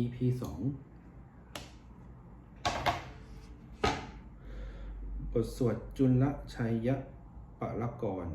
EP สองบทสวดจุลชัยยะปะละกร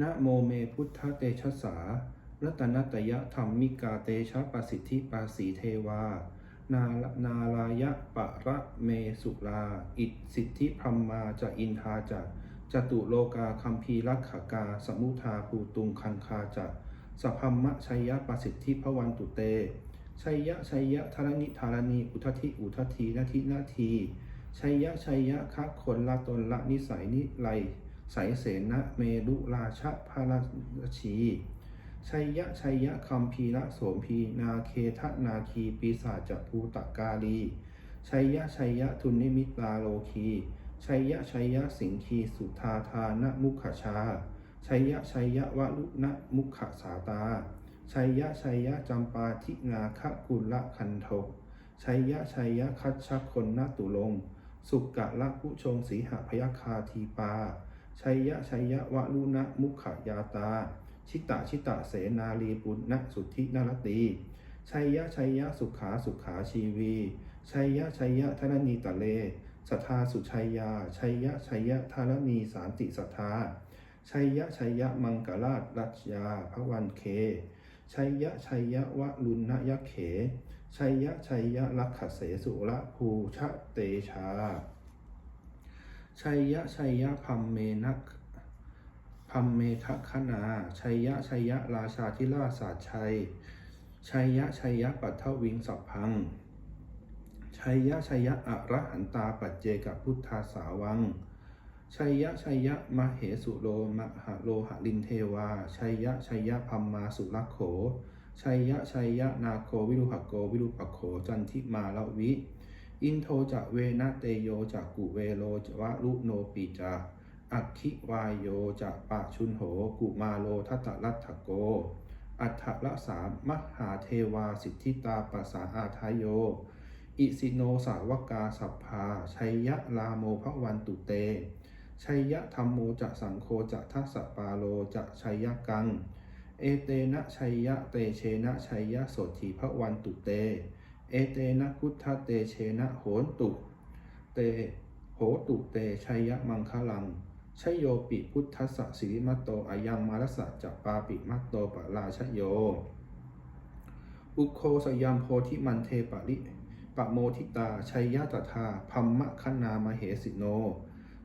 นะโมเมพุทธเตชะสา รัตนตยะธรรมิกาเตชะปสิทธิปาสีเทวา นานาลายะปะระเมสุลา อิสิทธิพรมมาจะอินทาจะจตุโลกาคัมภีรักขกา สมุทาภูตุงคังคาจะสพัมมะชัยยะปสิทธิพวันตุเต ชัยยะชัยยะธารณิธารณีอุทธิอุทธินาทินาทีชัยยะชัยยะคะคนละตนละนิสัยนิไลสายเสนะเมรุราชพระราชีชัยยะชัยยะคัมภีระโสมพีนาเคทะนาคีปีศาจภูตกาลีชัยยะชัยยะทุนนิมิตาโลคีชัยยะชัยยะสิงคีสุธาทานะมุขชาชัยยะชัยยะวะลุนะมุขสาตา ชัยยะชัยยะจำปาทิงาคะกุละคันโทชัยยะชัยยะคัชชะคนนตุลง สุกะละผู้ชงสีหพยคาทีปา ชัยยะชัยยะวะลุนะมุขยาตา ชิตะชิตะเสนาลีปุณณสุทธินรตี ชัยยะชัยยะสุขาสุขาชีวี ชัยยะชัยยะธนนีตะเลสัทธาสุชัยยา ชัยยะชัยยะธารณีสารติสัทธา ชัยยะชัยยะมังกราชรัชยาพระวันเค ชัยยะชัยยะวะลุณยะเข ชัยยะชัยยะลักขเสสุระภูชะเตชา ชัยยะชัยยะพัมเมนักพัมเมทคณาชัยยะชัยยะราชาธิราชศาชัย ชัยยะชัยยะปัททวิงสัพพัง ชัยยะชัยยะอระหันตาปัจเจกพุทธาสาวัง ชัยยะชัยยะมเหสุโลมหะโลหะลินเทวา ชัยยะชัยยะพัมมาสุรักโข ชัยยะชัยยะนาโควิรุหโกวิรุปโขจันทิมาลวิ อินโทจะเวนะเตโยจะกุเวโลจวะลุโนปีจาอัคคิวายโยจะปะชุนโหกุมาโลทัตตลัตถโก อัฏฐละสามมหาเทวาสิทธิตาปัสสาอาทายโย อิสิโนสาวกาสัพพาชัยยะลาโมภวันตุเต ชัยยะธรรมโมจะสังโฆจะทัสสปาโลจะชัยยะกัง เอเตนะชัยยะเตเชนะชัยยะโสถีพระวันตุเต เอเตนะพุทธเตเชนะโหนตุ เตโหตุเตชัยยะมังคลังชยโยปิพุทธัสสะสิริมัตโตอายังมารสะจัปปาปิมัตโตปะราชโย อุโคสยามโพธิมันเทปะริปะโมทิตาชัยยะตถาพัมมะคณามเหสิโน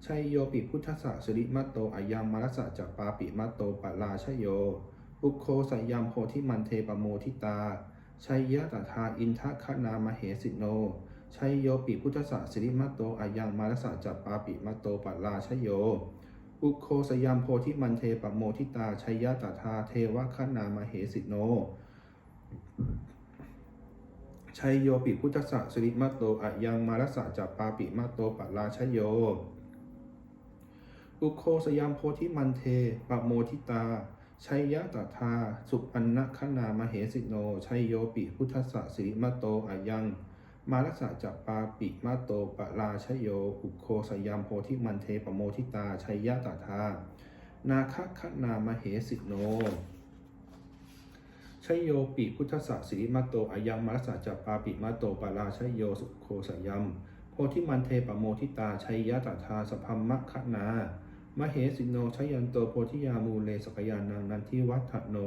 ชัยโยปิพุทธสะสิริมัตโตอายังมารสะจัปปาปิมัตโตปะราชโย อุโคสยามโพธิมันเทปโมทิตา ชัยยะตถาอินทคณามเหสิโน ชัยโยปิพุทธสะสิริมัตโตอายังมารสะจัปปาปิมัตโตปัลลาชโย อุโคสยามโพธิมันเทปโมทิตา ชัยยะตถาเทวคณามเหสิโนชัยโยปิพุทธสสะสิริมัตโตอายังมารสะจัปปาปิมัตโตปัลลาชโย อุโคสยามโพธิมันเทปะโมทิตา ชัยยะตถา สุปันนคณามเหสิโน ชัยโยปิพุทธสสิริมัตโตอายัง มารัสะจัปปาปิมาโตปะราชโย อุโคสยามโพธิมันเทปะโมทิตา ชัยยะตถา นาคคณามเหสิโนชัยโยปิพุทธสสิริมาโตอายังมารัสสะจัปปาปิมาโตปะราชโยสุโคสยามโพธิมันเทปะโมทิตาชัยยะตถาสพัมมะคณา มเหสิโนชยันโตโพธิยามูเลสกยานังนันทิวัฒโน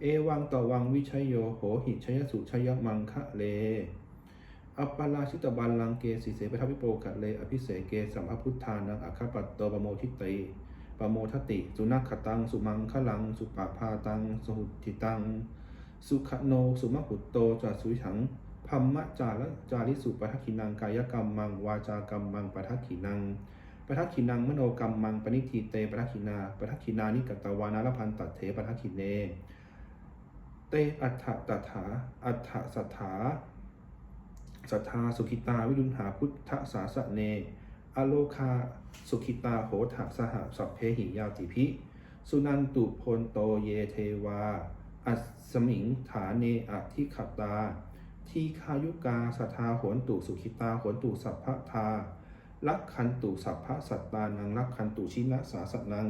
เอวังต่อวังวิชัยโยโหหิชยสุชยมังคะเล อัปปาราชิตบัลลังเกสิเสปทัพิโปกะเล อภิเสเกสัมภพุทธานังอัคคปัตโตปโมทิติปโมทติ สุนัขขตัง สุมังคลัง สุปะพาตังสหุติตัง สุขโน สุมะหุตโตจัสุวิถังพัมมะจาระจาริสุปทัคขินังกายกรรมมัง วาจากรรมมังปทัคขินัง ปทัคขินังมโนกรรมมังปณิทีเตปทัคขินาปทัคขินานิกตวานารพันตัดเถปทัคขิเน เตอัฏฐตถาอัฏฐสัทธาสัทธาสุขิตาวิรุณหาพุทธสาสะเน อโลคาสุขิตาโหทะสหสัพเพหิยาติพิสุนันตุพลโตเยเทวา อัสสมิงฐานเนอทิขตา ทีคายุกาสัทธาโหนตุสุขิตาโหนตุสัพพทา ลักขันตุสัพพะสัตตานังลักขันตุชินะสาสนัง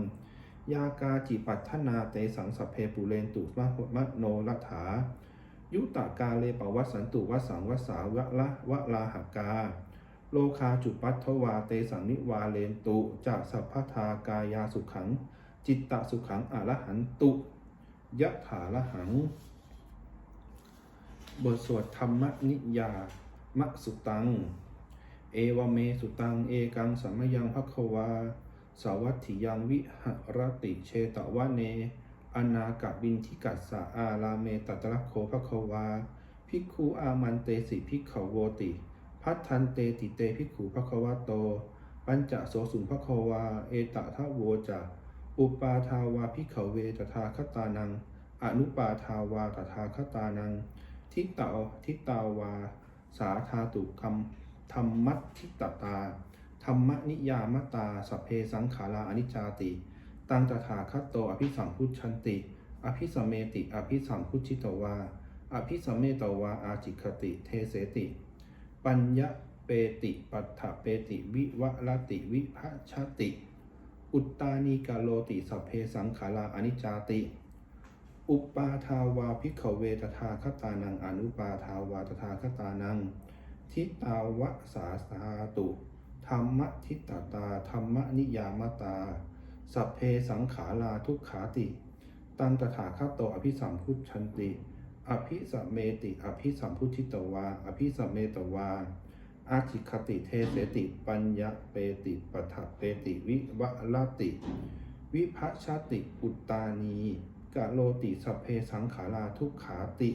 ยากาจิปัฏฐนาเตสังสัพเพปุเรนตุมะมะโนรัฐา ยุตากาเลปวัสสันตุวสังวสาวะละวะลาหกา โลคาจุปัตถวาเตสังนิวาเลนตุจะสัพพทากายาสุขัง จิตตสุขังอรหันตุยะถาละหัง บทสวดธรรมนิยามะสุตัง เอวเมสุตัง เอกังสัมยังภควาสาวัตถิยังวิหรติเชตวะเน อนากบินทิกัสสะอาลาเมตัตระโคภควาภิกขุอามันเตสิภิกขโวติ พัทธันเตติเตภิกขุภควโต ปัญจโสสุภควา เอตทะโวจะอุปาทาวาภิกขเวตถาคตานัง อนุปาทาวาตถาคตานัง ทิตาทิตาวา สาธาตุคำ ธรรมัทิตตา ธรรมนิยามตาสัพเพสังขาราอนิจจาติ ตังตถาคตโตอภิสัมพุชันติ อภิสมเมติ อภิสัมพุชิตวา อภิสมเมตวาอาจิคติ เทเสติ ปัญญเปติปัฏฐเปติ วิวะรติวิภัชติ อุตตานีกาโลติสัพเพสังขาราอนิจจาติ อุปาทาวาภิกขเวตถาคตานังอนุปาทาวาตถาคตานัง ทิตาวะสาสาตุธรรมทิตตตาธรรมนิยามตา สัพเพสังขาราทุกขาติ ตันตถาคตโตอภิสัมพุทชันติ อภิสัมเมติ อภิสัมพุชิตวา อภิสัมเมตวาอาจิคติเทเสติ ปัญญาเปติปัฏฐเปติวิวะลติ วิภัชติอุตตานีกะโลติสัพเพสังขาราทุกขาติ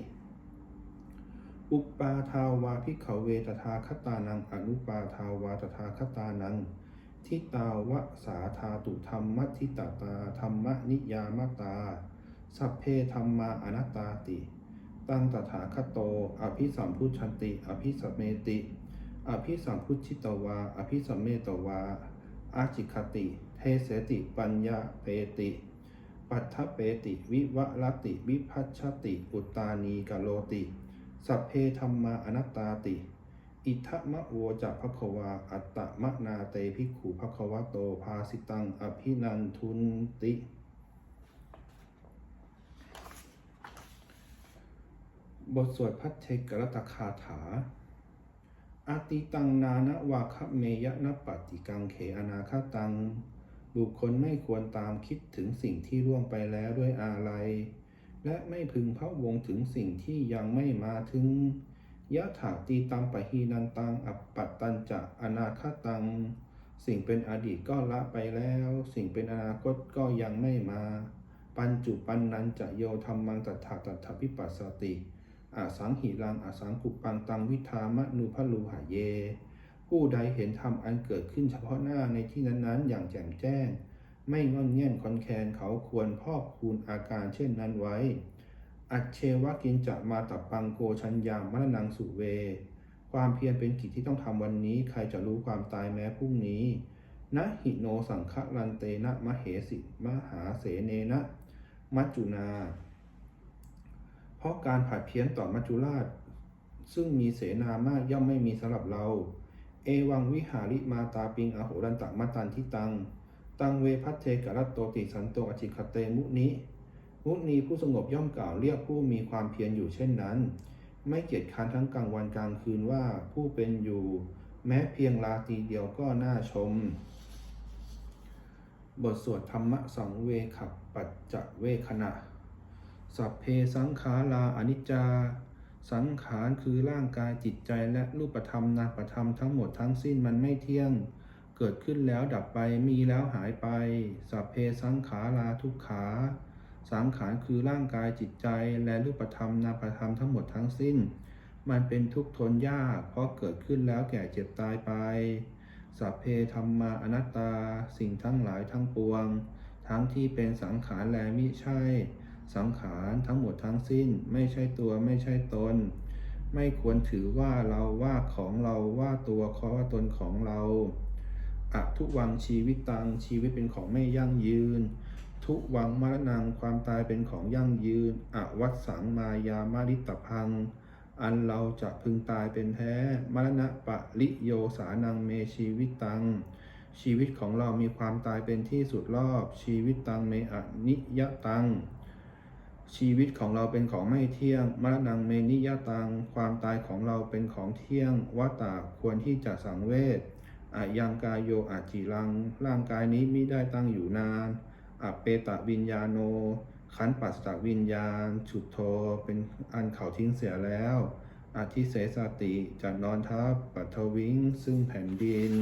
อุปาทาวาภิกขเวตถาคตานังอนุปาทาวาตถาคตานัง ทิตาวะสาธาตุธรรมทิตตาธรรมนิยามตา สัพเพธรรมาอนัตตาติ ตังตถาคตโต อภิสัมพุชันติ อภิสัมเมติ อภิสัมพุชิตวา อภิสัมเมตวา อาจิคติ เทเสติปัญญาเปติปัทถเปติ วิวะรติ วิพัชติ อุตานีกโลติ สัพเพธรรมาอนัตตาติ อิทะมะโวจะภควา อัตตมะนาเตภิกขุภควโตภาสิตัง อภินันทุนติ บทสวดพัทเทกรตคาถาอาติตังนานะวาคะเมยะนปฏิกังเขอนาคตัง บุคคลไม่ควรตามคิดถึงสิ่งที่ล่วงไปแล้วด้วยอาลัย และไม่พึงพะวงถึงสิ่งที่ยังไม่มาถึงยะถาตีตัมปะฮีนันตังอัปปัตตันจะอนาคตัง สิ่งเป็นอดีตก็ละไปแล้ว สิ่งเป็นอนาคตก็ยังไม่มา ปัญจุปันนันจะโยธรรมังตถาตถาพิปัสสติอาสังหิรังอาสังกุปังตังวิธามะนุพลูหะเย ผู้ใดเห็นธรรมอันเกิดขึ้นเฉพาะหน้าในที่นั้นๆ อย่างแจ่มแจ้ง ไม่งอนแง่นคอนแคนเขาควรพอกคูณอาการเช่นนั้นไว้ อัจเชวะกินจะมาตับปังโกชัญญามรณังสุเว ความเพียรเป็นกิจที่ต้องทำวันนี้ ใครจะรู้ความตายแม้พรุ่งนี้นะหิโนสังฆลันเตนะมะเหสิมหาเสเนนะมัจจุนา เพราะการผัดเพี้ยนต่อมัจจุราช ซึ่งมีเสนามากย่อมไม่มีสำหรับเรา เอวังวิหาริมาตาปิงอโหรันตะมตันทิตัง ตังเวพัทเทกรัตโตติสันโตอจิคเตมุนิมุนีผู้สงบย่อมกล่าวเรียกผู้มีความเพียรอยู่เช่นนั้น ไม่เกียจค้านทั้งกลางวันกลางคืนว่าผู้เป็นอยู่ แม้เพียงลาตรีเดียวก็น่าชม บทสวดธรรมะสังเวขับปัจจเวคณะสัพเพสังขาราอนิจจา สังขารคือร่างกายจิตใจและรูปธรรมนามธรรมทั้งหมดทั้งสิ้นมันไม่เที่ยง เกิดขึ้นแล้วดับไปมีแล้วหายไป สัพเพสังขาราทุกขา สังขารคือร่างกายจิตใจและรูปธรรมนามธรรมทั้งหมดทั้งสิ้น มันเป็นทุกข์ทนยาก เพราะเกิดขึ้นแล้วแก่เจ็บตายไป สัพเพธรรมาอนัตตา สิ่งทั้งหลายทั้งปวง ทั้งที่เป็นสังขารและมิใช่ สังขารทั้งหมดทั้งสิ้น ไม่ใช่ตัวไม่ใช่ตน ไม่ควรถือว่าเราว่าของเราว่าตัวขอว่าตนของเรา อะทุวังชีวิตตังชีวิตเป็นของไม่ยั่งยืน ทุวังมรณังความตายเป็นของยั่งยืนอวัตสังมายามาริตพัง อันเราจะพึงตายเป็นแท้ มรณะปะลิโยสานังเมชีวิตตัง ชีวิตของเรามีความตายเป็นที่สุดรอบ ชีวิตตังเมอนิยตัง ชีวิตของเราเป็นของไม่เที่ยง มรณงเมนิยตัง ความตายของเราเป็นของเที่ยงวตาควรที่จะสังเวช อายังกายโยอาจิรัง ร่างกายนี้มิได้ตั้งอยู่นานอเปตะวิญญาโน ขันปัสสะวิญญาณ ฉุดโทเป็นอันเขาทิ้งเสียแล้วอาทิเสสติจะนอนทับปัทวิงซึ่งแผ่นดิน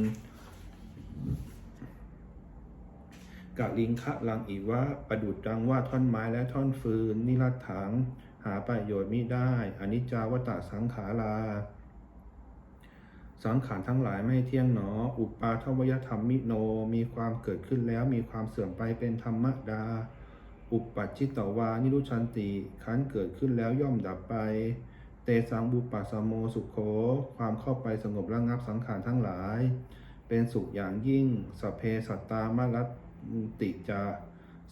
กะลิงคะลังอีวะประดุดดังว่าท่อนไม้และท่อนฟืน นิรัตถัง หาประโยชน์มิได้อนิจจาวตะสังขารา สังขารทั้งหลายไม่เที่ยงหนอ อุปาทวยธรรมมิโน มีความเกิดขึ้นแล้วมีความเสื่อมไปเป็นธรรมดา อุปปัจจิตตวา นิรุชันติขันเกิดขึ้นแล้วย่อมดับไป เตสังบุปปัสโมสุขโข ความเข้าไปสงบระงับสังขารทั้งหลาย เป็นสุขอย่างยิ่ง สเพสัตตามรัตติจา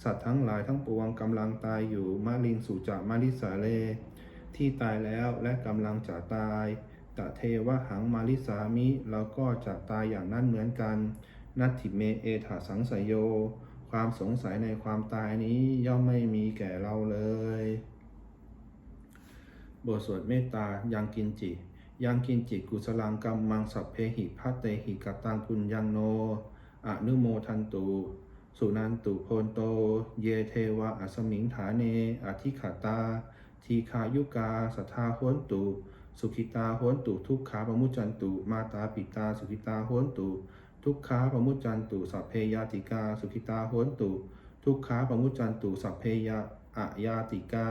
สัตว์ทั้งหลายทั้งปวงกำลังตายอยู่มาลินสุจามาริสาเล ที่ตายแล้วและกำลังจะตาย ตะเทวะหังมาริสามิ เราก็จะตายอย่างนั้นเหมือนกัน นัตถิเมเอถาสังสยโย ความสงสัยในความตายนี้ย่อมไม่มีแก่เราเลย บทสวดเมตตายังกินจิ ยังกินจิกุสลังกัมมังสัพเพหิพัตเตหิกตังปุญญังโนอนุโมทันตุสุนันตุโพนโต เยเทวะอัสมิงฐาเน อธิขตา ทีคายุกา สัทธาโหนตุ สุขิตาโหนตุทุกขาปมุจจันตุมาตาปิตา สุขิตาโหนตุทุกขาปมุจจันตุสัพเพยาติกา สุขิตาโหนตุทุกขาปมุจจันตุสัพเพยาอะยาติกา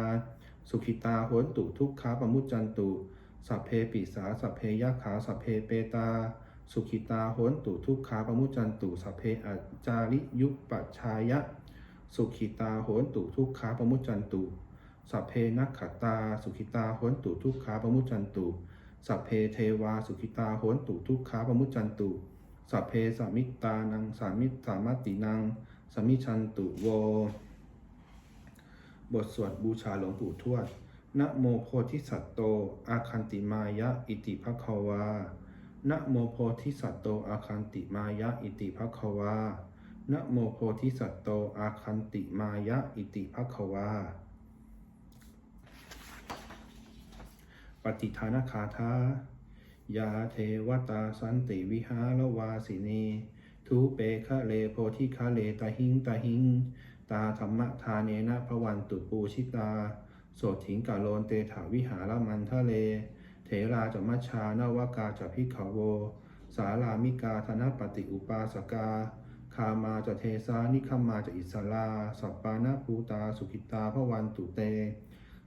สุขิตาโหนตุทุกขาปมุจจันตุสัพเพปิสาสัพเพยะขาสัพเพเปตา สุขิตาโหนตุทุกขาปมุจจันตุสัพเพอาจาริยุปปัชชายะ สุขิตาโหนตุทุกขาปมุจจันตุ สัพเพนักขตา สุขิตาโหนตุทุกขาปมุจันตุ สัพเพเทวา สุขิตาโหนตุทุกขาปมุจันตุ สัพเพสามิตานังสามิสามตินังสมิชันตุโว บทสวดบูชาหลวงปู่ทวด นะโมโพธิสัตโต อาคันติมายะ อิติภควา นะโมโพธิสัตโต อาคันติมายะ อิติภควานะโมโพธิสัตโต อาคันติมายะ อิติภควา ปฏิทานคาถายาเทวตาสันติวิหารวาสินีทุเปคะเลโพธิคะเลตาหิงตาหิง ตาธรรมทาเนนะพวันตุปูชิตา โสถิงกาโลนเตถาวิหารมันทะเลเถราจมัชชานวากาจพิกขโว สารามิกาธนปฏิอุปาสกา คามาจะเทสานิคมมาจะอิสลาสัปปานาภูตาสุขิตาพวันตุเต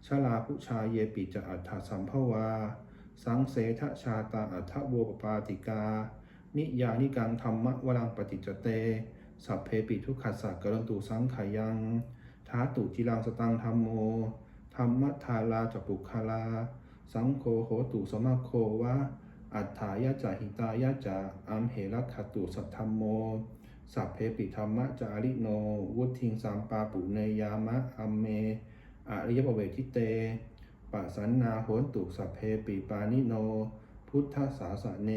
ชลาพุชาเยปิจะอัฏฐสัมภวา สังเสทชาตาอัฏฐโวปปาติกา นิยานิกังธรรมวรังปฏิจเต สัพเพปิทุกขัสสะกรันตุสังขายังท้าตุจิรังสตังธรรมโมธรรมทาลาจปุคาลา สังโฆโหตุสมะโควะ อัฏฐายะจหิตายะจะอัมเหรัคขตุสัทธัมโม สัพเพปิธรรมจาริโน วุทิงสามปาปุเนยามะอัมเม อริยปเวทิเตปัสันนาโหนตุสัพเพปิปานิโน พุทธสาสะเน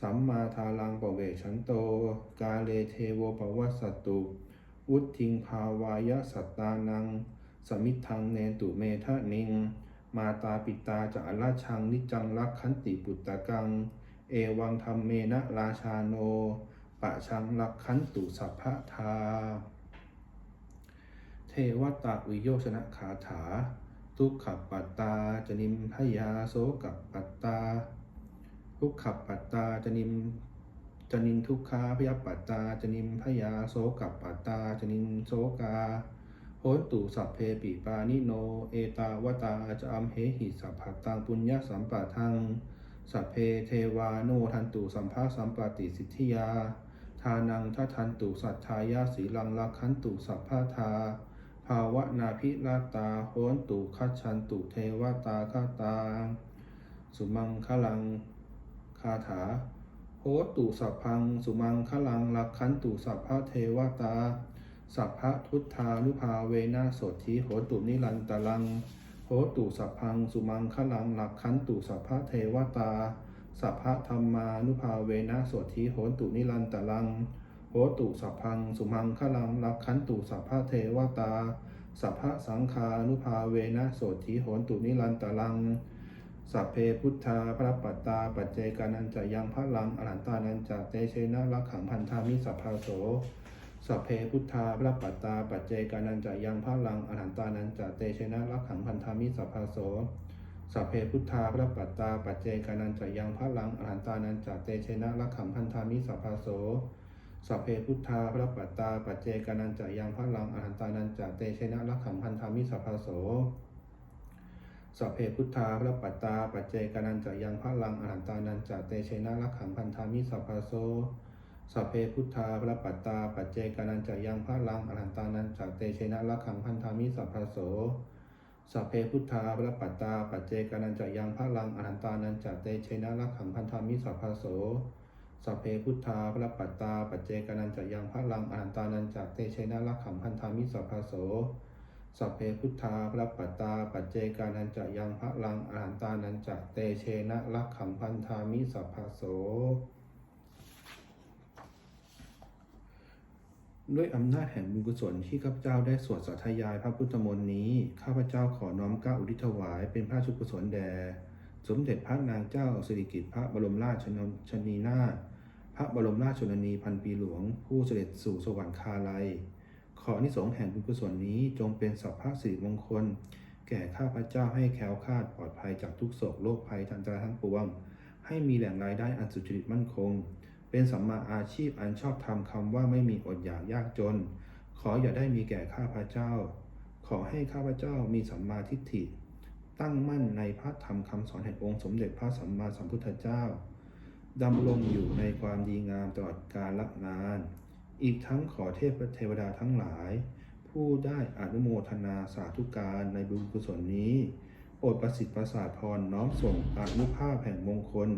สัมมาทาลังปเวชันโต กาเลเทโวปวัสสตุวุทิงภาวายะสัตตานัง สมิทังเนตุเมทะนิง มาตาปิตาจะอราชังนิจังรักขันติปุตตะกัง เอวังธรรมเมนะราชาโนปะชังรักขันตุสัพพะทา วตาวิโยชนะคาถา ทุกขปัตตาจนิมพยาโสกับปัตตา ทุกขปัตตาจนิมจนินทุกขาพยาปัตตาจนิมพยาโสกับปัตตาจนินโสกาโหตุสัพเพปิปานิโน เอตาวตาจะอัมเหหิสัพพตังปุญญสัมปะทัง สัพเพเทวาโนทันตุสัมภาสัมปติสิทธิยา ทานังทัทันตุสัทธายาสีลังลักขันตุสัพพะทา ภาวะนาพิราตาโหนตุคัจฉันตุเทวตาคาตา สุมังคลังคาถา โหตุสัพพัง สุมังคลังลักขันตุสัพพะเทวตา สัพพะทุตธานุภาเวนะโสทิโหตุนิรันตลัง โหตุสัพพัง สุมังคลังลักขันตุสัพพะเทวตา สัพพะธรรมานุภาเวนะโสทิโหตุนิรันตลัง โหตุสัพพัง สุมังคลังลักขันตุสัพพะเทวตา สัพพะสังคานุภาเวนะโสธีโหนตุนิรันตลัง สัพเพพุทธาพระปัตตา ปัจเจกานันจะยังพระลังอรันตานันจะเตเชนะรักขังพันธามิสัพพาโสสัพเพพุทธาพระปัตตา ปัจเจกานันจะยังพระลังอรันตานันจะเตเชนะรักขังพันธามิสัพพาโสสัพเพพุทธาพระปัตตา ปัจเจกานันจะยังพระลังอรันตานันจะเตเชนะรักขังพันธามิสัพพาโส สัพเพพุทธาพระปัตตา ปัจเจกานันจะยังพระลังอรันตานันจเตชนะรักขังพันธามิสัพพโสสัพเพพุทธาพระปัตตา ปัจเจกานันจะยังพระลังอรันตานันจเตชนะรักขังพันธามิสัพพโสสัพเพพุทธาพระปัตตา ปัจเจกานันจะยังพระลังอรันตานันจเตชนะรักขังพันธามิสัพพโสสัพเพพุทธาพระปัตตา ปัจเจกานันจะยังพระลังอรันตานันจเตชนะรักขังพันธามิสัพพโส สัพเพพุทธาพระปัตตา ปัจเจกานันจะยังพระลังอรันตานันจะเตเชนะรักขังพันธามิสัพพาโส สัพเพพุทธาพระปัตตา ปัจเจกานันจะยังพระลังอรันตานันจะเตเชนะรักขังพันธามิสัพพาโส ด้วยอำนาจแห่งบุญกุศลที่ข้าพเจ้าได้สวดสาธยายพระพุทธมนต์นี้ ข้าพเจ้าขอน้อมเกล้าอุทิศถวายเป็นพระราชกุศลแด่สมเด็จพระนางเจ้าสิริกิติ์พระบรมราชชนนีนาถ ระบรมราชชนนีพันปีหลวง ผู้เสด็จสู่สวรรคาลัย ขออนิสงส์แห่งบุญกุศลนี้จงเป็นสัพพะสิริมงคล แก่ข้าพเจ้าให้แคล้วคลาดปลอดภัยจากทุกโศกโรคภัยทันตราทั้งปวง ให้มีแหล่งรายได้อันสุจริตมั่นคง เป็นสัมมาอาชีพอันชอบธรรมคำว่าไม่มีอดอยากยากจน ขออย่าได้มีแก่ข้าพเจ้า ขอให้ข้าพเจ้ามีสัมมาทิฏฐิ ตั้งมั่นในพระธรรมคำสอนแห่งองค์สมเด็จพระสัมมาสัมพุทธเจ้า ดำรงอยู่ในความดีงามตลอดกาลนาน อีกทั้งขอเทพเทวดาทั้งหลาย ผู้ได้อนุโมทนาสาธุการในบุญกุศลนี้โปรดประสิทธิ์ประสาทพรน้อมส่งอานุภาพแห่งมงคล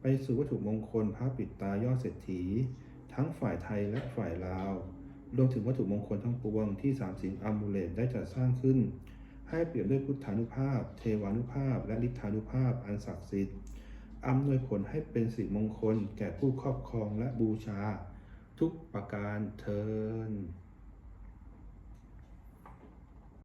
ไปสู่วัตถุมงคลพระปิดตายอดเศรษฐี ทั้งฝ่ายไทยและฝ่ายลาว รวมถึงวัตถุมงคลทั้งปวงที่สามสิงอัมบูเลตได้จัดสร้างขึ้น ให้เปรียบด้วยพุทธานุภาพ เทวานุภาพ และฤทธานุภาพอันศักดิ์สิทธิ์ อำนวยผลให้เป็นสิริมงคล แก่ผู้ครอบครองและบูชา ทุกประการเทิน